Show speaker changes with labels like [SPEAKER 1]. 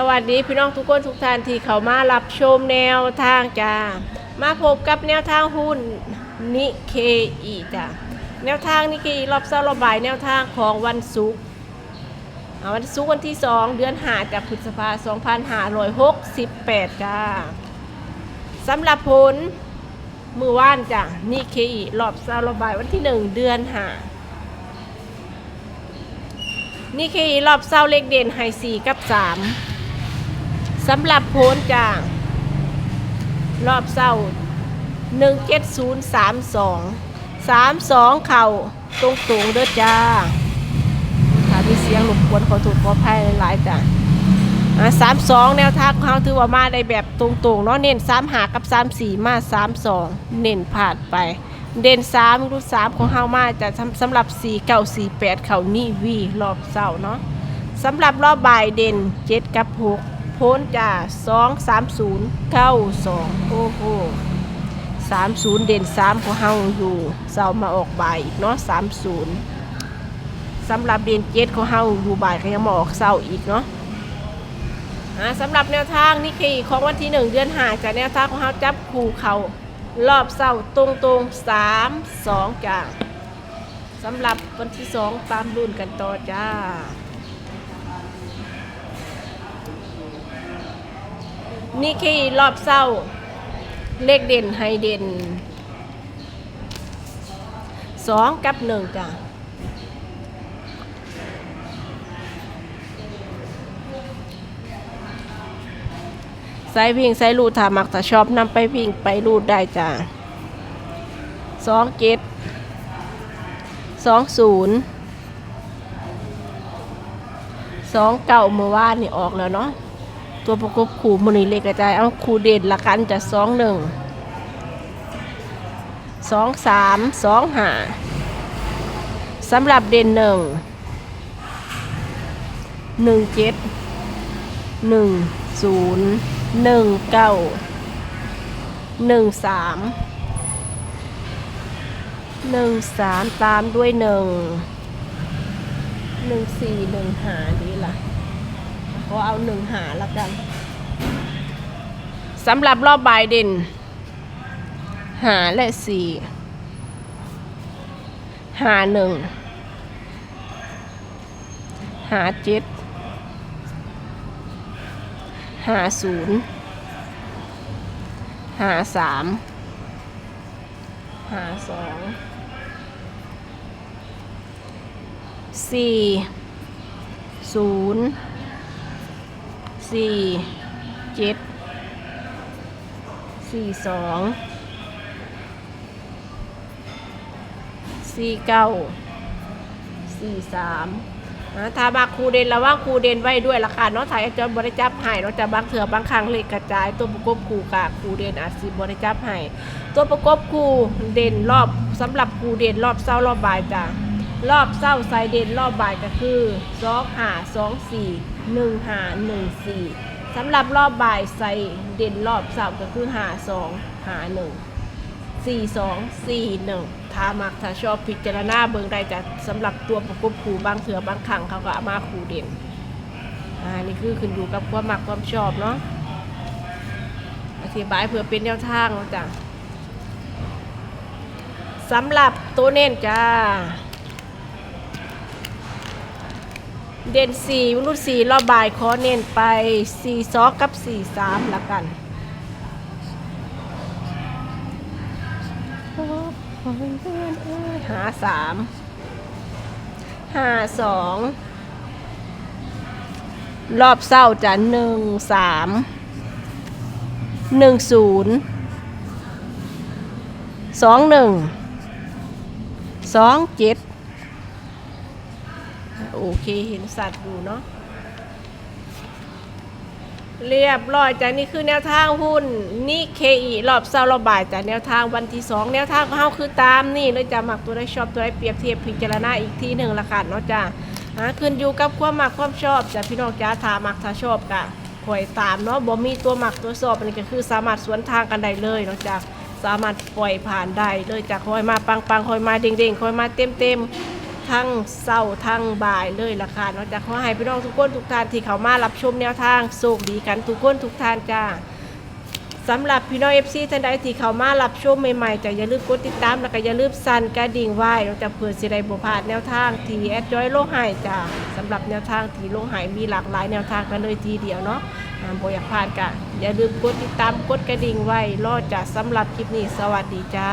[SPEAKER 1] สวัสดีพี่น้องทุกคนทุกท่านที่เขามารับชมแนวทางจ้ามาพบกับแนวทางหุ้นนิเคอีจ้าแนวทางนิเคอีรอบเช้าระบายแนวทางของวันศุกร์วันศุกร์วันที่ 2 เดือนหาจากพฤษภา2568 จ้าสำหรับผลมือว่านจ้ะนิเคอีรอบเช้าระบายวันที่ 1 เดือนหานี่คือรอบเศร้าเลขเด่นไฮซีกับสาม สำหรับโพนจ้ารอบเศร้าหนึ่งเจ็ดศูนย์สามสองสามสองเข่าตรงสูงเด้อจ้าถ้ามีเสียงหลบกวนขอถูกขออภัยหลายๆจ้าสามสองแนวทางของเขาถือว่ามาได้แบบตรงๆเนาะเน้นสามหากับสามสี่มาสามสองเน้นผ่านไป เด่นสามรูสามของเฮามาจะสำสำหรับสี่เก้าสี่แปดเขานี่วีรอบเสาร์เนาะสำหรับรอบบ่ายเด่นเจ็ดกับหก โพ้นจ่าสองสามศูนย์เก้าสองโอ้โหสามศูนย์เด่นสามของเฮาอยู่เสามาออกใบอีกเนาะสามศูนย์สำหรับเด่นเจ็ดของเฮาอยู่บ่ายก็ยังมาออกเสาอีกเนาะอ่าสำหรับแนวทางนี่คือของวันที่หนึ่งเดือนหาจากแนวทางของเฮาจับคู่เขารอบเสาตรงตรงสามสองจ้าสำหรับวันที่สองตามรุ่นกันต่อจ้า นี่คือรอบเสาร์เลขเด่นไฮเด่นสองกับหนึ่งจ้าสายวิ่งสายรูดถามักถ้าชอบนำไปวิ่งไปรูดได้จ้าสองเจ็ดสองศูนย์สองเก่าเมื่อวานนี่ออกแล้วเนาะ ตัวประกบขู่มือนี่เลกกระจายเอาคู่เด่นละกันจะสองหนึ่งสองสามสองห้าสำหรับเด่นหนึ่งหนึ่งเจ็ดหนึ่งศูนย์หนึ่งเก้าหนึ่งสามหนึ่งสามตามด้วยหนึ่งหนึ่งสี่หนึ่งหาดีล่ะก็เอาหนึ่งหาละกัน สำหรับรอบบ่ายเด่นหาและสี่หาหนึ่งหาเจ็ดหาศูนย์หาสามหาสองสี่ศูนย์สี่เจ็ด สี่สองสี่เก้าสี่สามนะถ้าบางครูเด่นระว่างครูเด่นไว้ด้วยราคาเนาะถ่ายจะบริจับให้เราะจะบางเถื่อบางครั้งเลขกระจาย ตัวประกบครูกับครูเด่นอาจสิบริจับให้ตัวประกบครูเด่นรอบสำหรับครูเด่นรอบเศร้ารอบบ่ายจ้ะรอบเศร้าไซเด่นรอบบ่ายก็คือสองหาสองสี่หนึ่งหาหนึ่งสี่ สำหรับรอบบ่ายไซเด่นรอบเศร้าก็คือหาสองหาหนึ่งสี่สองสี่หนึ่งถ้ามักถ้าชอบพิจารณาเบิ่งได้จากสำหรับตัวประกบคู่บางเถื่อบางครั้งเขาก็เอามาคู่เด่นอ่านี่คือขึ้นอยู่กับความมักความชอบเนาะอธิบายเพื่อเป็นแนวทางนะจ้ะสำหรับตัวเน้นจ้า เด่นสี่รุ่นสี่รอบบายขอเน้นไปสี่สองกับสี่สามละกันหาสามหาสองรอบเศร้าจะหนึ่งสามหนึ่งศูนย์สองหนึ่งสองเจ็ด โอเคเห็นสัตว์อยู่เนาะเรียบร้อยจากนี่คือแนวทางหุ้นนี่เคอีรอบเศร้ารอบบ่ายจากแนวทางวันที่สองแนวทางของเขาคือตามนี่เลยจะหมักตัวได้ชอบตัวได้เปรียบเทียบพิจารณาอีกทีหนึ่งละค่ะเนาะจ้าหาขึ้นอยู่กับความหมักความชอบจากพี่น้องจ้าถาหมักถ้าชอบกะคอยตามเนาะบ่มีตัวหมักตัวสอบอันนี้ก็คือสามารถสวนทางกันได้เลยเนาะจ้าสามารถปล่อยผ่านได้เลยจากคอยมาปังปังคอยมาเด้งเด้งๆคอยมาเต็มเต็ม ทั้งเศร้าทั้งบ่ายเลยล่ะค่ะนอกจากขอให้พี่น้องทุกคนทุกท่านที่เขามารับชมแนวทางโชคดีกันทุกคนทุกท่านจ้าสำหรับพี่น้อง FC ท่านใดที่เขามารับชมใหม่ๆจะอย่าลืมกดติดตามแล้วก็อย่าลืมสั่นกระดิ่งไว้เราจะเผื่อสิได้บ่พาดแนวทางทีแอดจอยโลกไห้จ้าสำหรับแนวทางทีโลกไห้มีหลากหลายแนวทางกันเลยทีเดียวเนาะอ่าบ่อยากพลาดกะอย่าลืมกดติดตามกดกระดิ่งไว้รอจ้าสำหรับคลิปนี้สวัสดีจ้า